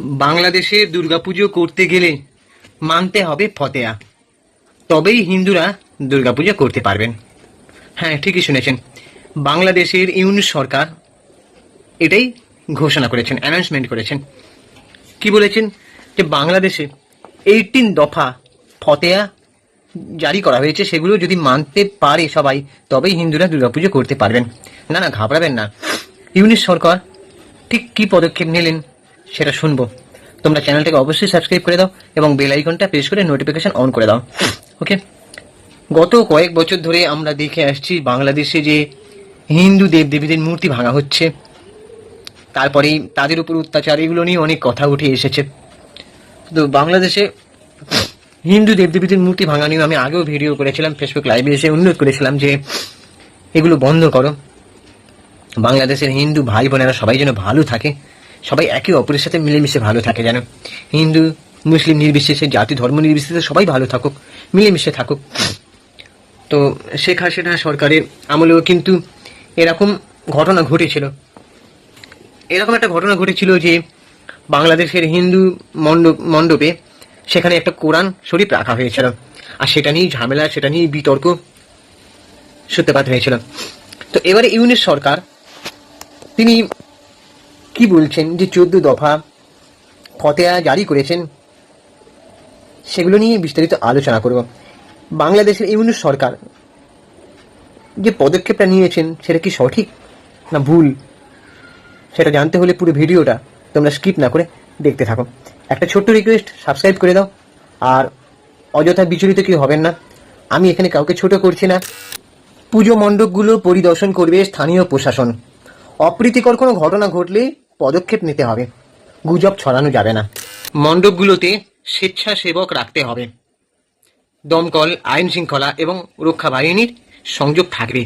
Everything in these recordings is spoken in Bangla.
বাংলাদেশে দুর্গাপুজো করতে গেলে মানতে হবে ফতেয়া। তবেই হিন্দুরা দুর্গাপুজো করতে পারবেন। হ্যাঁ ঠিকই শুনেছেন। বাংলাদেশের ইউনিট সরকার এটাই ঘোষণা করেছেন অ্যানাউন্সমেন্ট করেছেন। কি বলেছেন? যে বাংলাদেশে এইটিন দফা ফতেয়া জারি করা হয়েছে, সেগুলো যদি মানতে পারে সবাই, তবেই হিন্দুরা দুর্গাপুজো করতে পারবেন। না না, ঘাবড়াবেন না। ইউনিট সরকার ঠিক কি পদক্ষেপ নিলেন সেটা শুনব। তোমরা চ্যানেলটাকে অবশ্যই সাবস্ক্রাইব করে দাও এবং বেল আইকনটা প্রেস করে নোটিফিকেশন অন করে দাও। ওকে গত কয়েক বছর ধরে আমরা দেখে আসছি বাংলাদেশে যে হিন্দু দেবদেবীদের মূর্তি ভাঙা হচ্ছে। তারপরে তাদের উপর অত্যাচার, এগুলো নিয়ে অনেক কথা উঠে এসেছে। তো বাংলাদেশে হিন্দু দেবদেবীদের মূর্তি ভাঙা নিয়ে আমি আগেও ভিডিও করেছিলাম ফেসবুক লাইভে এসে অনুরোধ করেছিলাম যে এগুলো বন্ধ করো। বাংলাদেশের হিন্দু ভাই বোনেরা সবাই যেন ভালো থাকে। সবাই একে অপরের সাথে মিলেমিশে ভালো থাকে যেন। হিন্দু, মুসলিম নির্বিশেষে, জাতি, ধর্ম নির্বিশেষে সবাই ভালো থাকুক, মিলেমিশে থাকুক। তো শেখ হাসিনা সরকারের আমলেও কিন্তু এরকম ঘটনা ঘটেছিল। এরকম একটা ঘটনা ঘটেছিল যে বাংলাদেশের হিন্দু মণ্ডপ মণ্ডপে সেখানে একটা কোরআন শরীফ রাখা হয়েছিল। আর সেটা নিয়েই ঝামেলা, সেটা নিয়েই বিতর্ক সূত্রপাত হয়েছিল। তো এবারে ইউনিট সরকার, তিনি কি বলছেন? যে চোদ্দ দফা ফতেয়া জারি করেছেন, সেগুলো নিয়ে বিস্তারিত আলোচনা করব। বাংলাদেশের ইউনিট সরকার যে পদক্ষেপটা নিয়েছেন, সেটা কি সঠিক না ভুল? সেটা জানতে হলে পুরো ভিডিওটা তোমরা স্কিপ না করে দেখতে থাকো। একটা ছোট্ট রিকোয়েস্ট সাবস্ক্রাইব করে দাও। আর অযথা বিচলিত কেউ হবেন না। আমি এখানে কাউকে ছোট করছি না। পুজো মণ্ডপগুলো পরিদর্শন করবে স্থানীয় প্রশাসন। অপ্রীতিকর কোনো ঘটনা ঘটলে পদক্ষেপ নিতে হবে। গুজব ছড়ানো যাবে না। মণ্ডপগুলোতে স্বেচ্ছাসেবক রাখতে হবে। দমকল, আইন শৃঙ্খলা এবং রক্ষা বাহিনীর সংযোগ থাকবে।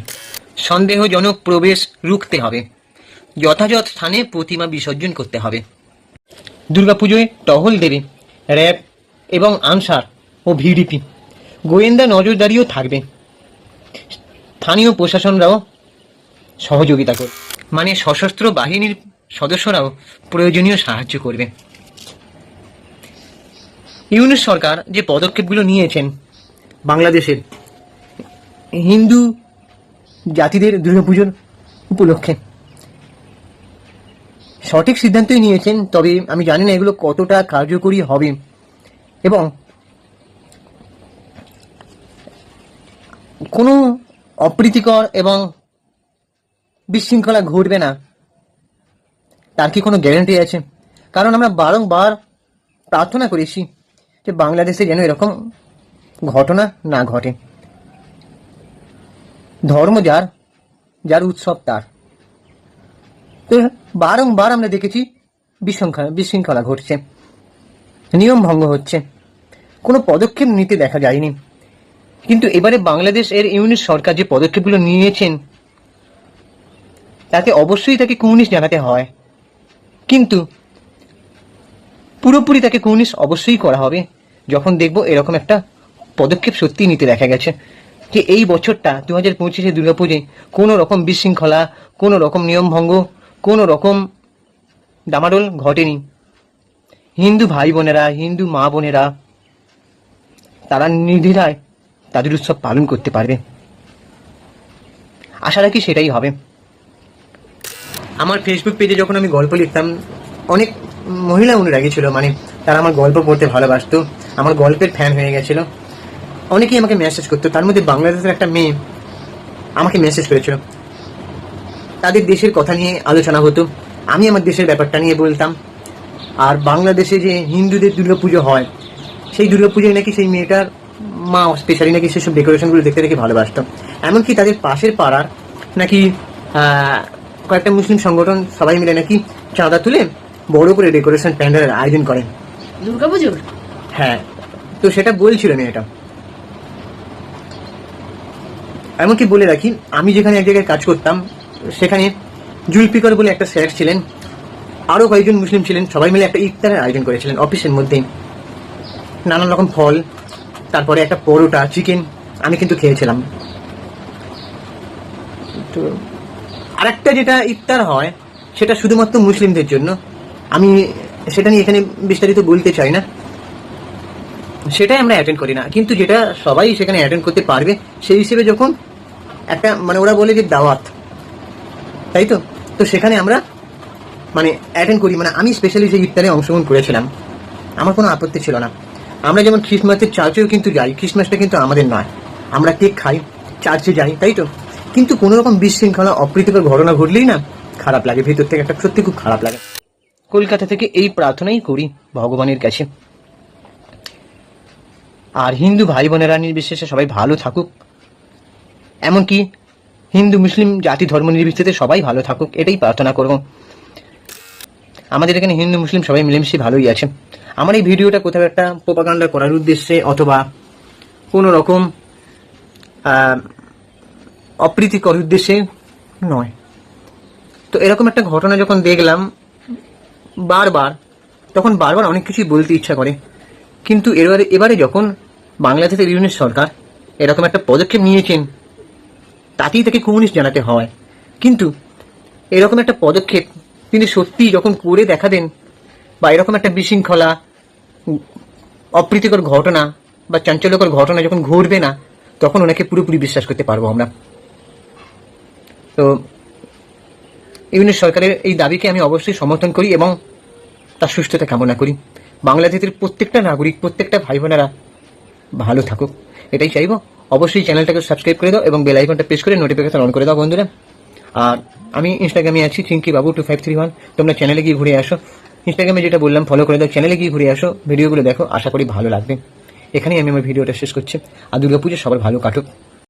সন্দেহজনক প্রবেশ রুখতে হবে। যথাযথ স্থানে প্রতিমা বিসর্জন করতে হবে। দুর্গাপুজোয় টহল দেবে র্যাব এবং আনসার ও ভিডিপি। গোয়েন্দা নজরদারিও থাকবে। স্থানীয় প্রশাসনরাও সহযোগিতা করবে। মানে সশস্ত্র বাহিনীর সদস্যরাও প্রয়োজনীয় সাহায্য করবে। ইউনিট সরকার যে পদক্ষেপগুলো নিয়েছেন, বাংলাদেশের হিন্দু জাতিদের দুর্গাপুজোর উপলক্ষে, সঠিক সিদ্ধান্তই নিয়েছেন, তবে আমি জানি না এগুলো কতটা কার্যকরী হবে এবং কোনো অপ্রীতিকর এবং বিশৃঙ্খলা ঘটবে না। তার কি কোনো গ্যারান্টি আছে? কারণ আমরা বারংবার প্রার্থনা করেছি যে বাংলাদেশে যেন এরকম ঘটনা না ঘটে। ধর্ম যার যার উৎসব তার। তো বারংবার আমরা দেখেছি বিশৃঙ্খলা বিশৃঙ্খলা ঘটছে। নিয়ম ভঙ্গ হচ্ছে। কোনো পদক্ষেপ নিতে দেখা যায়নি। কিন্তু এবারে বাংলাদেশ এর ইউনিট সরকার যে পদক্ষেপগুলো নিয়েছেন, তাতে অবশ্যই তাকে কমিউনিস্ট জানাতে হয়। কিন্তু পুরোপুরি তাকে কমিউনিস্ট অবশ্যই করা হবে। যখন দেখব এরকম একটা পদক্ষেপ সত্যি নিতে দেখা গেছে যে এই বছরটা দু হাজার পঁচিশে দুর্গাপুজোয় কোনো রকম বিশৃঙ্খলা, কোনো রকম নিয়মভঙ্গ কোনো রকম ডামাডোল ঘটেনি। হিন্দু ভাই বোনেরা, হিন্দু মা বোনেরা, তারা নির্দ্বিধায় তাদের উৎসব পালন করতে পারবে। আশা রাখি সেটাই হবে। আমার ফেসবুক পেজে যখন আমি গল্প লিখতাম, অনেক মহিলা অনুরাগী ছিল মানে তারা আমার গল্প পড়তে ভালোবাসতো, আমার গল্পের ফ্যান হয়ে গেছিল। অনেকেই আমাকে মেসেজ করতো, তার মধ্যে বাংলাদেশের একটা মেয়ে আমাকে মেসেজ করেছিল। তাদের দেশের কথা নিয়ে আলোচনা হতো, আমি আমার দেশের ব্যাপারটা নিয়ে বলতাম। আর বাংলাদেশে যে হিন্দুদের দুর্গাপুজো হয়, সেই দুর্গাপুজোয় নাকি সেই মেয়েটার মা স্পেশালি নাকি সেসব ডেকোরেশনগুলো দেখতে দেখে ভালোবাসতো। এমনকি তাদের পাশের পাড়ার নাকি কয়েকটা মুসলিম সংগঠন সবাই মিলে নাকি চাঁদা তুলে বড় করে ডেকোরেশন প্যান্ডেলের আয়োজন করেন। দুর্গাপুজোর? হ্যাঁ তো সেটা বলছিল মেয়েটা। এমনকি বলে রাখি আমি যেখানে এক জায়গায় কাজ করতাম সেখানে জুলফিকার বলে একটা স্যার ছিলেন আরও কয়েকজন মুসলিম ছিলেন সবাই মিলে একটা ইফতারের আয়োজন করেছিলেন অফিসের মধ্যেই নানান রকম ফল তারপরে একটা পরোটা চিকেন আমি কিন্তু খেয়েছিলাম। তো আরেকটা যেটা ইফতার হয়, সেটা শুধুমাত্র মুসলিমদের জন্য। আমি সেটা নিয়ে এখানে বিস্তারিত বলতে চাই না। সেটাই আমরা অ্যাটেন্ড করি না। কিন্তু যেটা সবাই সেখানে অ্যাটেন্ড করতে পারবে, সেই হিসেবে যখন একটা মানে ওরা বলে যে দাওয়াত, তাই তো? তো সেখানে আমরা মানে অ্যাটেন্ড করি। মানে আমি স্পেশালি সেই ইফতারে অংশগ্রহণ করেছিলাম। আমার কোনো আপত্তি ছিল না। আমরা যেমন খ্রিসমাসের চার্চেও কিন্তু যাই, খ্রিসমাসটা কিন্তু আমাদের নয়। আমরা কেক খাই চার্চে যাই, তাই তো? কিন্তু কোনো রকম বিশৃঙ্খলা, অপ্রীতিকর ঘটনা ঘটলেই না খারাপ লাগে। ভেতর থেকে একটা সত্যি খুব খারাপ লাগে। কলকাতা থেকে এই প্রার্থনাই করি ভগবানের কাছে। আর হিন্দু ভাই বোনেরা নির্বিশেষে সবাই ভালো থাকুক। এমনকি হিন্দু, মুসলিম জাতি ধর্ম নির্বিশেষে সবাই ভালো থাকুক, এটাই প্রার্থনা করব। আমাদের এখানে হিন্দু, মুসলিম সবাই মিলেমিশে ভালোই আছে। আমার এই ভিডিওটা কোথাও একটা প্রোপাগান্ডা করার উদ্দেশ্যে অথবা কোনো রকম অপ্রীতিকর উদ্দেশ্যে নয়। তো এরকম একটা ঘটনা যখন দেখলাম, বারবার, তখন বারবার অনেক কিছুই বলতে ইচ্ছা করে। কিন্তু এবারে এবারে যখন বাংলাদেশের ইউনিট সরকার এরকম একটা পদক্ষেপ নিয়েছেন, তাতেই তাকে কমিউনিস্ট জানাতে হয়। কিন্তু এরকম একটা পদক্ষেপ তিনি সত্যি যখন করে দেখাবেন বা এরকম একটা বিশৃঙ্খলা, অপ্রীতিকর ঘটনা বা চাঞ্চল্যকর ঘটনা যখন ঘটবে না, তখন ওনাকে পুরোপুরি বিশ্বাস করতে পারব আমরা। তো ইউনিট সরকারের এই দাবিকে আমি অবশ্যই সমর্থন করি এবং তার সুস্থতা কামনা করি। বাংলাদেশের প্রত্যেকটা নাগরিক, প্রত্যেকটা ভাই বোনেরা ভালো থাকুক, এটাই চাইব। অবশ্যই চ্যানেলটাকে সাবস্ক্রাইব করে দাও এবং বেল আইকনটা প্রেস করে নোটিফিকেশন অন করে দাও বন্ধুরা। আর আমি ইনস্টাগ্রামে আছি চিঙ্কি বাবু টু ফাইভ থ্রি ওয়ান তোমরা চ্যানেলে গিয়ে ঘুরে আসো। ইনস্টাগ্রামে যেটা বললাম ফলো করে দাও চ্যানেলে গিয়ে ঘুরে আসো ভিডিওগুলো দেখো, আশা করি ভালো লাগবে। এখানেই আমি আমার ভিডিওটা শেষ করছি। আর দুর্গাপুজো সবার ভালো কাটুক।